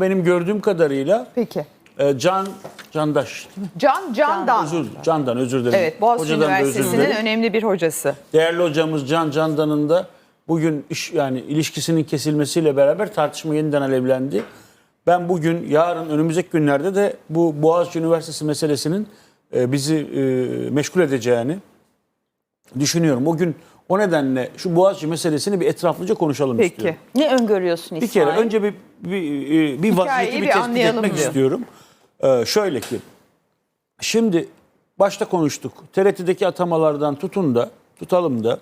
benim gördüğüm kadarıyla Peki. e, Can Candaş. Can Candan. Özür, Candan özür dilerim. Evet, Boğaziçi Hocadan da özür Üniversitesi'nin dilerim. önemli bir hocası. Değerli hocamız Can Candan'ın da bugün iş yani ilişkisinin kesilmesiyle beraber tartışma yeniden alevlendi. Ben bugün, yarın, önümüzdeki günlerde de bu Boğaziçi Üniversitesi meselesinin e, bizi e, meşgul edeceğini düşünüyorum. O gün o nedenle şu Boğaziçi meselesini bir etraflıca konuşalım Peki. istiyorum. Ne öngörüyorsun Bir İsmail? kere önce bir bir, e, bir vaziyeti bir bir tespit etmek diyor. istiyorum. Ee, şöyle ki şimdi başta konuştuk. TRT'deki atamalardan tutun da tutalım da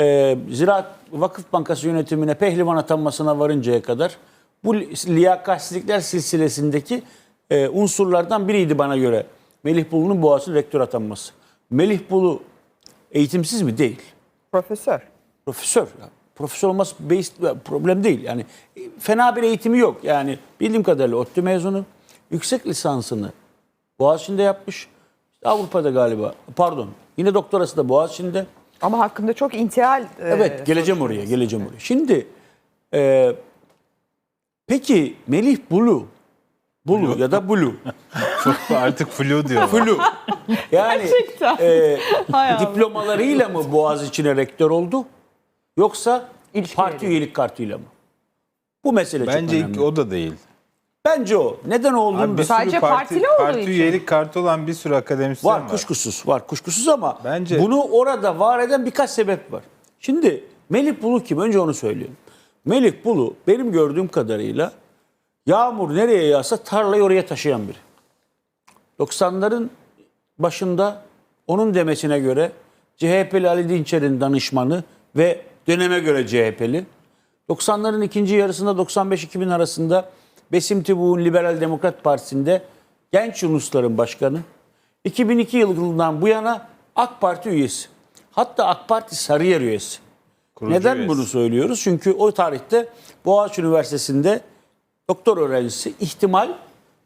e, Ziraat Vakıf Bankası yönetimine pehlivan atanmasına varıncaya kadar bu li- liyakatsizlikler silsilesindeki e, unsurlardan biriydi bana göre. Melih Bulu'nun Boğaziçi rektör atanması. Melih Bulu eğitimsiz mi? Değil Profesör. profesör. Profesör olması based, problem değil. Yani e, fena bir eğitimi yok. Yani bildiğim kadarıyla ODTÜ mezunu. Yüksek lisansını Boğaziçi'nde yapmış. Avrupa'da galiba. Pardon. Yine doktorası da Boğaziçi'nde. Ama hakkında çok intihal e, Evet geleceğim oraya geleceğim oraya. Şimdi e, peki Melih Bulu Bulu ya da Bulu. Artık flu diyor. Bulu. Yani Gerçekten. e, Hay diplomalarıyla mı Boğaziçi'ne rektör oldu? Yoksa İlişkileri. parti üyelik kartıyla mı? Bu mesele çok Bence önemli. ilk o da değil. Bence o. Neden olduğunu Abi da bir Sadece sürü parti, partili olduğu parti için. üyelik kartı olan bir sürü akademisyen var. var kuşkusuz. Var kuşkusuz ama Bence- bunu orada var eden birkaç sebep var. Şimdi Melih Bulu kim? Önce onu söyleyeyim. Melih Bulu benim gördüğüm kadarıyla yağmur nereye yağsa tarlayı oraya taşıyan biri. 90'ların başında onun demesine göre CHP'li Ali Dinçer'in danışmanı ve döneme göre CHP'li. 90'ların ikinci yarısında 95-2000 arasında Besim Tibuk'un Liberal Demokrat Partisi'nde genç Yunusların başkanı. 2002 yılından bu yana AK Parti üyesi. Hatta AK Parti Sarıyer üyesi. Kurucu Neden üyesi. bunu söylüyoruz? Çünkü o tarihte Boğaziçi Üniversitesi'nde doktor öğrencisi ihtimal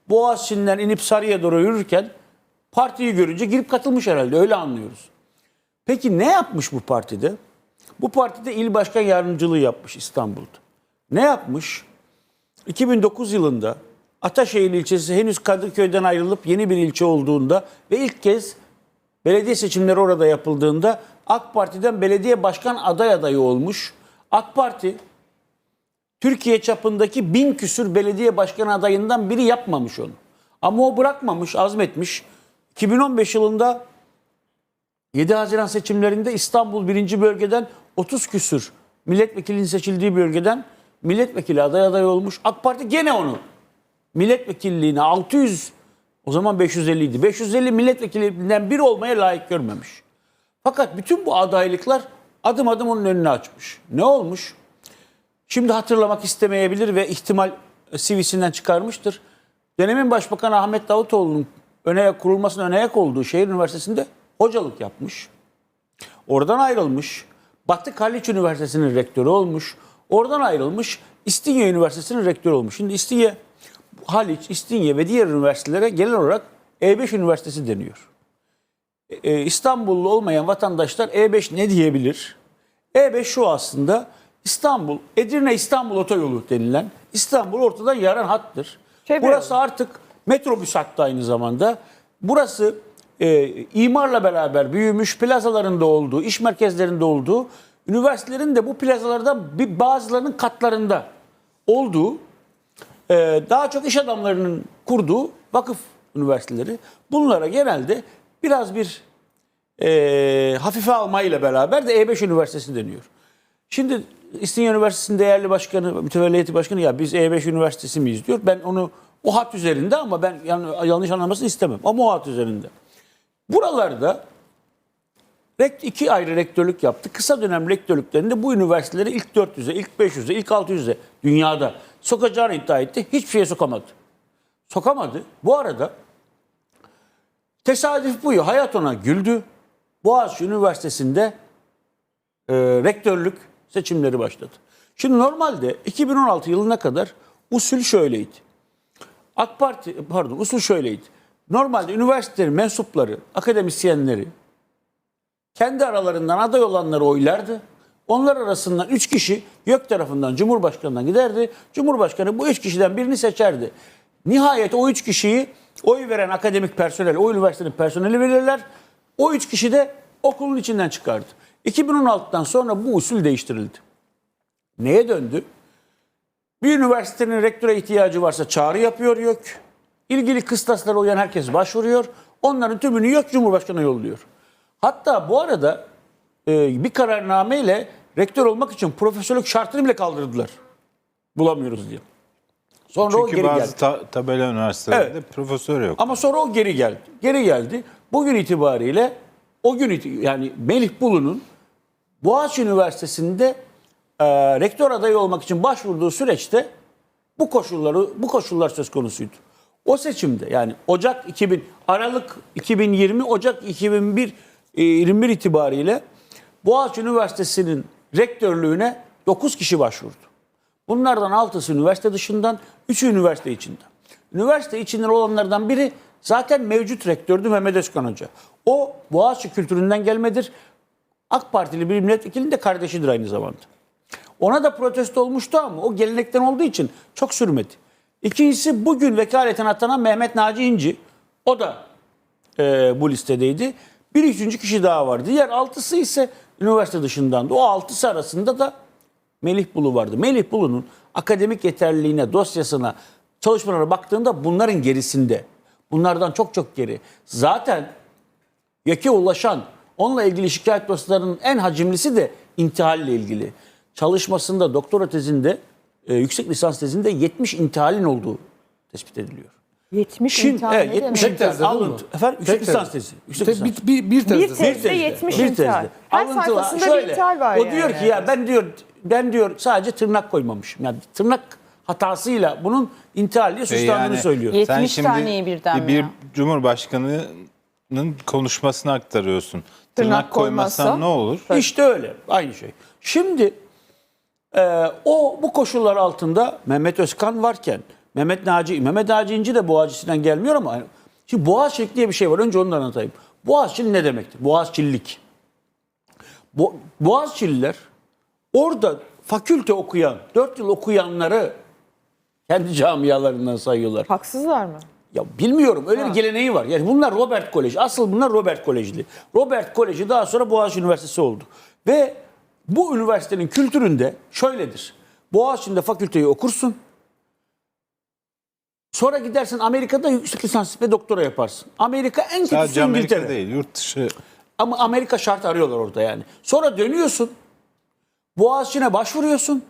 Boğaziçi'nden inip Sarıyer'e doğru yürürken partiyi görünce girip katılmış herhalde öyle anlıyoruz. Peki ne yapmış bu partide? Bu partide il başkan yardımcılığı yapmış İstanbul'da. Ne yapmış? 2009 yılında Ataşehir ilçesi henüz Kadıköy'den ayrılıp yeni bir ilçe olduğunda ve ilk kez belediye seçimleri orada yapıldığında AK Parti'den belediye başkan aday adayı olmuş. AK Parti Türkiye çapındaki bin küsür belediye başkan adayından biri yapmamış onu. Ama o bırakmamış, azmetmiş. 2015 yılında 7 Haziran seçimlerinde İstanbul 1. bölgeden 30 küsür milletvekilinin seçildiği bölgeden milletvekili aday aday olmuş. AK Parti gene onu milletvekilliğine 600 o zaman 550 idi. 550 milletvekilinden biri olmaya layık görmemiş. Fakat bütün bu adaylıklar adım adım onun önünü açmış. Ne olmuş? Şimdi hatırlamak istemeyebilir ve ihtimal e, CV'sinden çıkarmıştır. Dönemin Başbakanı Ahmet Davutoğlu'nun öne kurulmasına öne ayak olduğu şehir üniversitesinde hocalık yapmış. Oradan ayrılmış. Batı Haliç Üniversitesi'nin rektörü olmuş. Oradan ayrılmış. İstinye Üniversitesi'nin rektörü olmuş. Şimdi İstinye, Haliç, İstinye ve diğer üniversitelere genel olarak E5 Üniversitesi deniyor. Ee, İstanbullu olmayan vatandaşlar E5 ne diyebilir? E5 şu aslında İstanbul, Edirne İstanbul otoyolu denilen İstanbul ortadan yaran hattır. Çevre Burası artık metrobüs hattı aynı zamanda. Burası e, imarla beraber büyümüş, plazalarında olduğu, iş merkezlerinde olduğu, üniversitelerin de bu plazalardan bir bazılarının katlarında olduğu, e, daha çok iş adamlarının kurduğu vakıf üniversiteleri. Bunlara genelde biraz bir e, hafife almayla beraber de E5 Üniversitesi deniyor. Şimdi İstinye Üniversitesi'nin değerli başkanı, mütevelliyeti başkanı ya biz E5 Üniversitesi miyiz diyor. Ben onu o hat üzerinde ama ben yan- yanlış anlamasını istemem. Ama o hat üzerinde. Buralarda iki ayrı rektörlük yaptı. Kısa dönem rektörlüklerinde bu üniversiteleri ilk 400'e, ilk 500'e, ilk 600'e dünyada sokacağını iddia etti. Hiçbir şeye sokamadı. Sokamadı. Bu arada tesadüf bu ya. Hayat ona güldü. Boğaziçi Üniversitesi'nde e, rektörlük seçimleri başladı. Şimdi normalde 2016 yılına kadar usul şöyleydi. AK Parti pardon usul şöyleydi. Normalde üniversitelerin mensupları, akademisyenleri kendi aralarından aday olanları oylardı. Onlar arasından 3 kişi YÖK tarafından Cumhurbaşkanı'na giderdi. Cumhurbaşkanı bu 3 kişiden birini seçerdi. Nihayet o 3 kişiyi oy veren akademik personel, o üniversitenin personeli verirler. O 3 kişi de okulun içinden çıkardı. 2016'dan sonra bu usul değiştirildi. Neye döndü? Bir üniversitenin rektöre ihtiyacı varsa çağrı yapıyor YÖK. İlgili kıstaslara uyan herkes başvuruyor. Onların tümünü YÖK Cumhurbaşkanı'na yolluyor. Hatta bu arada e, bir kararnameyle rektör olmak için profesörlük şartını bile kaldırdılar. Bulamıyoruz diye. Sonra o Çünkü geri bazı geldi. ta- tabela üniversitelerinde profesör yok. Ama sonra o geri geldi. Geri geldi. Bugün itibariyle o gün yani Melih Bulu'nun Boğaziçi Üniversitesi'nde e, rektör adayı olmak için başvurduğu süreçte bu koşulları bu koşullar söz konusuydu. O seçimde yani Ocak 2000 Aralık 2020 Ocak 2001 e, 21 itibariyle Boğaziçi Üniversitesi'nin rektörlüğüne 9 kişi başvurdu. Bunlardan 6'sı üniversite dışından, 3'ü üniversite içinden. Üniversite içinden olanlardan biri zaten mevcut rektördü Mehmet Özkan Hoca. O Boğaziçi kültüründen gelmedir. AK Partili bir milletvekilinin de kardeşidir aynı zamanda. Ona da protesto olmuştu ama o gelenekten olduğu için çok sürmedi. İkincisi bugün vekaleten atanan Mehmet Naci İnci. O da e, bu listedeydi. Bir üçüncü kişi daha var. Diğer altısı ise üniversite dışındandı. O altısı arasında da Melih Bulu vardı. Melih Bulu'nun akademik yeterliliğine, dosyasına, çalışmalarına baktığında bunların gerisinde. Bunlardan çok çok geri. Zaten YÖK'e ulaşan, onunla ilgili şikayet dosyalarının en hacimlisi de intihalle ilgili. Çalışmasında, doktora tezinde, e, yüksek lisans tezinde 70 intihalin olduğu tespit ediliyor. 70 Şimdi intihar evet, ne 70 demek? Tek tezde değil mi? alıntı. Efendim yüksek Tek lisans tez. tezi. Yüksek lisans. bir, bir, bir Bir tezde. tez- Bir Tezde tezde, 70 intihal. Her sayfasında bir intihal var O yani. diyor ki ya ben diyor ben diyor sadece tırnak koymamışım. Yani tırnak hatasıyla bunun intihal diye E suçlandığını yani söylüyor. Yet- Sen 70 şimdi taneyi birden bir, mi bir ya? cumhurbaşkanının konuşmasını aktarıyorsun. Tırnak, Tırnak koymazsan koymazsa- ne olur? İşte öyle. Aynı şey. Şimdi e, o bu koşullar altında Mehmet Özkan varken Mehmet Naci, Mehmet Naci İnci de Boğaziçi'nden gelmiyor ama şimdi Boğaziçilik diye bir şey var. Önce onu da anlatayım. Boğaziçi'lik ne demektir? Boğaziçilik. Bo Boğaziçi'liler orada fakülte okuyan, 4 yıl okuyanları kendi camialarından sayıyorlar. Haksızlar mı? Ya bilmiyorum öyle bir geleneği var. Yani bunlar Robert Koleji. Asıl bunlar Robert Kolejli. Robert Koleji daha sonra Boğaziçi Üniversitesi oldu. Ve bu üniversitenin kültüründe şöyledir. Boğaziçi'nde fakülteyi okursun. Sonra gidersin Amerika'da yüksek lisans ve doktora yaparsın. Amerika en kötüsü Sadece Amerika İngiltere. değil, yurt dışı. Ama Amerika şart arıyorlar orada yani. Sonra dönüyorsun. Boğaziçi'ne başvuruyorsun.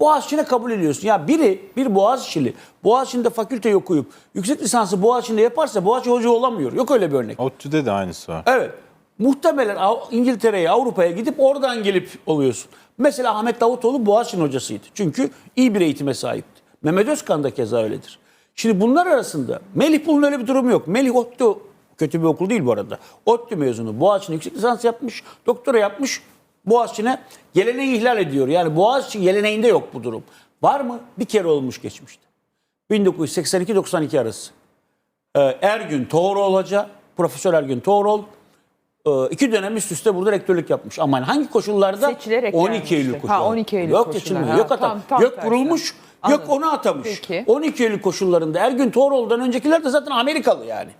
Boğaziçi'ne kabul ediyorsun. Ya biri bir Boğaziçi'li Boğaziçi'nde fakülteyi okuyup yüksek lisansı Boğaziçi'nde yaparsa Boğaziçi hoca olamıyor. Yok öyle bir örnek. ODTÜ'de de aynısı var. Evet. Muhtemelen İngiltere'ye, Avrupa'ya gidip oradan gelip oluyorsun. Mesela Ahmet Davutoğlu Boğaziçi'nin hocasıydı. Çünkü iyi bir eğitime sahipti. Mehmet Özkan da keza öyledir. Şimdi bunlar arasında Melih Bulun öyle bir durum yok. Melih ODTÜ kötü bir okul değil bu arada. ODTÜ mezunu. Boğaziçi'ne yüksek lisans yapmış, doktora yapmış. Boğaziçi'ne geleneği ihlal ediyor. Yani Boğaziçi geleneğinde yok bu durum. Var mı? Bir kere olmuş geçmişte. 1982-92 arası. Ee, Ergün Toğrul Hoca, Profesör Ergün Toğrul e, iki dönem üst üste burada rektörlük yapmış. Ama hangi koşullarda? Seçilerek 12 gelmişti. Eylül Ha, koşulları. 12 Eylül yok. Ha, Yok atam. tam- tam yok. Anladım. Yok onu atamış. Peki. 12 Eylül koşullarında Ergün Toğrul'dan öncekiler de zaten Amerikalı yani.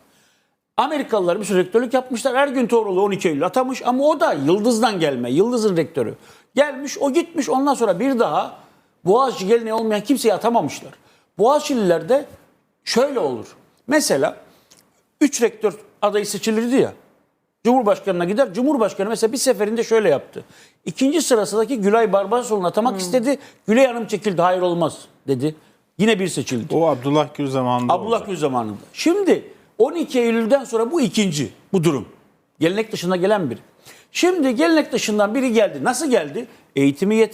Amerikalılar bir sürü rektörlük yapmışlar. Ergün Toğrul'u 12 Eylül atamış ama o da Yıldız'dan gelme. Yıldız'ın rektörü. Gelmiş o gitmiş ondan sonra bir daha Boğaziçi geleneği olmayan kimseyi atamamışlar. Boğaziçi'liler de şöyle olur. Mesela 3 rektör adayı seçilirdi ya. Cumhurbaşkanına gider. Cumhurbaşkanı mesela bir seferinde şöyle yaptı. İkinci sırasındaki Gülay Barbarosoğlu'nu atamak istedi. Gülay Hanım çekildi. Hayır olmaz dedi. Yine bir seçildi. O Abdullah Gül zamanında Abdullah. Gül zamanında. Şimdi 12 Eylül'den sonra bu ikinci bu durum. Gelenek dışında gelen biri. Şimdi gelenek dışından biri geldi. Nasıl geldi? Eğitimi yeterli.